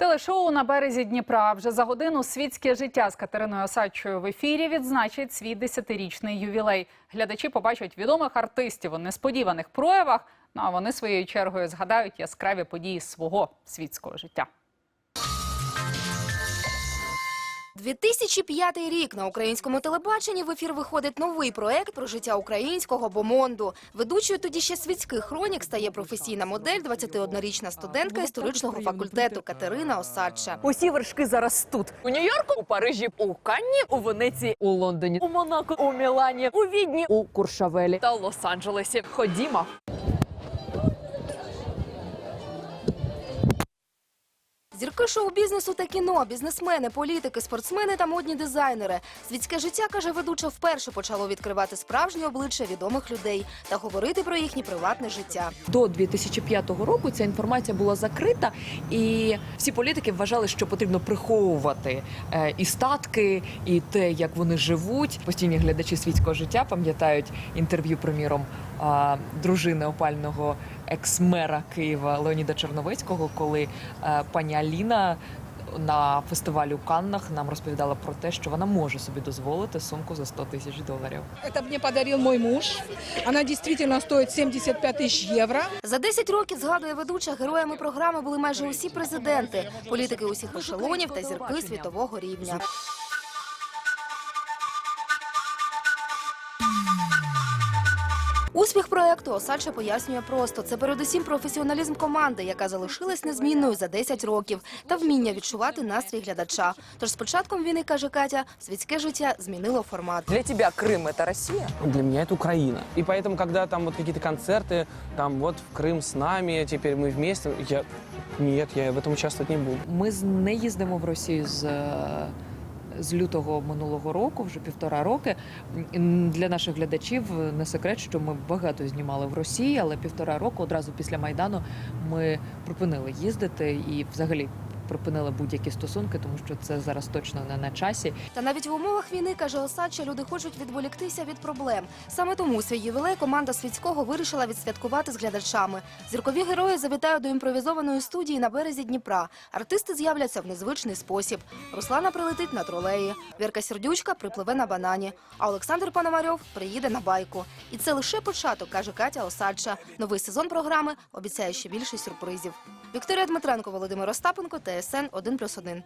Телешоу на березі Дніпра вже за годину світське життя з Катериною Осадчою в ефірі відзначить свій десятирічний ювілей. Глядачі побачать відомих артистів у несподіваних проявах. Ну а вони своєю чергою згадають яскраві події свого світського життя. 2005 рік на українському телебаченні в ефір виходить новий проект про життя українського бомонду. Ведучою тоді ще світських хронік стає професійна модель, 21-річна студентка історичного факультету Катерина Осадча. Усі вершки зараз тут. У Нью-Йорку, у Парижі, у Канні, у Венеції, у Лондоні, у Монако, у Мілані, у Відні, у Куршавелі та Лос-Анджелесі. Ходімо. Зірки шоу-бізнесу та кіно, бізнесмени, політики, спортсмени та модні дизайнери. Світське життя, каже ведуча, вперше почало відкривати справжні обличчя відомих людей та говорити про їхнє приватне життя. До 2005 року ця інформація була закрита, і всі політики вважали, що потрібно приховувати е, і статки, і те, як вони живуть. Постійні глядачі світського життя пам'ятають інтерв'ю, приміром, а, дружини опального екс-мера Києва Леоніда Черновецького, коли е, пані Аліна. На фестивалі у Каннах нам розповідала про те, що вона може собі дозволити сумку за 100 тисяч доларів. Это мне подарил мой муж. Она действительно стоит 75 тысяч евро. За 10 років, згадує ведуча, героями програми були майже усі президенти, політики усіх ешелонів та зірки світового рівня. Успіх проекту Осадча пояснює просто. Це передусім професіоналізм команди, яка залишилась незмінною за 10 років, та вміння відчувати настрій глядача. Тож з початком війни, каже Катя, світське життя змінило формат. Для тебя Крым – это Россия? Для меня это Украина. И поэтому, когда там вот какие-то концерты, там вот в Крым с нами, теперь мы вместе, я... Нет, я в этом участвовать не буду. Ми з- не їздимо в Росію з, е, з лютого минулого року, вже півтора роки. Для наших глядачів не секрет, що ми багато знімали в Росії, але півтора року одразу після Майдану ми припинили їздити і взагалі припинили будь-які стосунки, тому що це зараз точно не на часі. Та навіть в умовах війни, каже Осадча, люди хочуть відволіктися від проблем. Саме тому свій ювілей команда Світського вирішила відсвяткувати з глядачами. Зіркові герої завітають до імпровізованої студії на березі Дніпра. Артисти з'являться в незвичний спосіб. Руслана прилетить на тролеї, Вірка Сердючка припливе на банані, а Олександр Пономарьов приїде на байку. І це лише початок, каже Катя Осадча. Новий сезон програми обіцяє ще більше сюрпризів. Вікторія Дмитренко, Володимир Остапенко, ТСН 1+,1.